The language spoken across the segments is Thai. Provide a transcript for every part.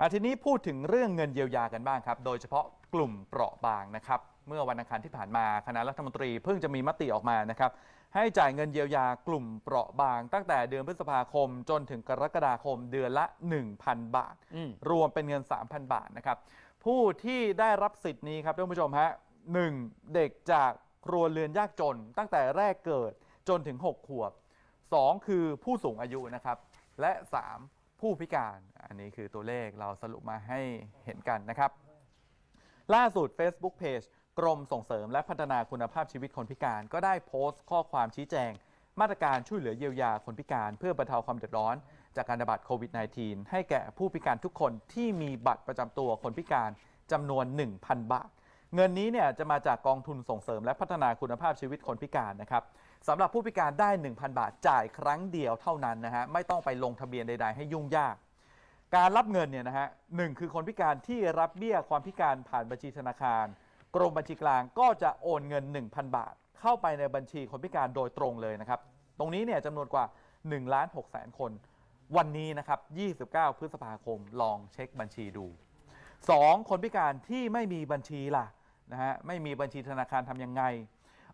อะทีนี้พูดถึงเรื่องเงินเยียวยากันบ้างครับ โดยเฉพาะกลุ่มเปราะบางนะครับ เมื่อวันอังคารที่ผ่านมาคณะรัฐมนตรีเพิ่งจะมีมติออกมานะครับ ให้จ่ายเงินเยียวยากลุ่มเปราะบาง ตั้งแต่เดือนพฤษภาคมจนถึงกรกฎาคมเดือนละ 1,000 บาท อืม รวมเป็นเงิน 3,000 บาทนะครับ ผู้ที่ได้รับสิทธิ์นี้ครับท่านผู้ชมฮะหนึ่งเด็กจากครัวเรือนยากจน ตั้งแต่แรกเกิดจนถึง 6 ขวบ 2 คือผู้สูงอายุนะครับ และ 3 ผู้พิการ อันนี้คือตัวเลขเราสรุปมาให้เห็นกันนะครับ ล่าสุด Facebook Page กรมส่งเสริมและพัฒนาคุณภาพชีวิตคนพิการ ก็ได้โพสต์ข้อความชี้แจง มาตรการช่วยเหลือเยียวยาคนพิการเพื่อบรรเทาความเดือดร้อน จากการระบาดโควิด -19 ให้แก่ผู้พิการทุกคนที่มีบัตรประจำตัวคนพิการจำนวน 1,000 บาท เงินนี้เนี่ยจะมาจากกองทุนส่งเสริมและพัฒนาคุณภาพชีวิตคนพิการนะครับสำหรับผู้พิการได้ 1,000 บาทจ่ายครั้งเดียวเท่านั้นนะฮะไม่ต้องไปลงทะเบียนใด ๆ ให้ยุ่งยาก การรับเงินเนี่ยนะฮะหนึ่งคือคนพิการที่รับเบี้ยความพิการผ่านบัญชีธนาคาร กรมบัญชีกลางก็จะโอนเงิน 1,000 บาท เข้าไปในบัญชีคนพิการโดยตรงเลยนะครับ ตรงนี้เนี่ยจำนวนกว่า1ล้าน6แสนคน วันนี้นะครับ 29 พฤษภาคมลองเช็คบัญชีดู 2. คนพิการที่ไม่มีบัญชีล่ะนะฮะไม่มีบัญชีธนาคารทำยังไง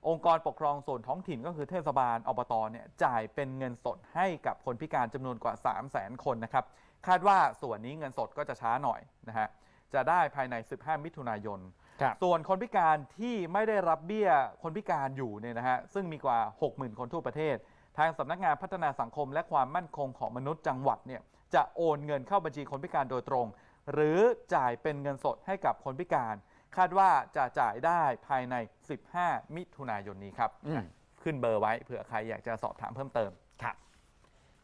องค์กรปกครองส่วนท้องถิ่นก็คือเทศบาลอบตเนี่ยจ่ายเป็นเงินสดให้กับคนพิการจำนวนกว่า 3 0 0 0 0 0 คนนะครับคาดว่าส่วนนี้เงินสดก็จะช้าหน่อยนะฮะจะได้ภายใน 15 มิถุนายนครับส่วนคนพิการที่ไม่ได้รับเบี้ยคนพิการอยู่เนี่ยนะฮะซึ่งมีกว่า 60,000 คนทั่วประเทศ ทางสำนักงานพัฒนาสังคมและความมั่นคงของมนุษย์จังหวัดเนี่ยจะโอนเงินเข้าบัญชีคนพิการโดยตรง หรือจ่ายเป็นเงินสดให้กับคนพิการ คาดว่าจะจ่ายได้ภายใน 15 มิถุนายนนี้ครับ อืม ขึ้นเบอร์ไว้เผื่อใครอยากจะสอบถามเพิ่มเติม ครับ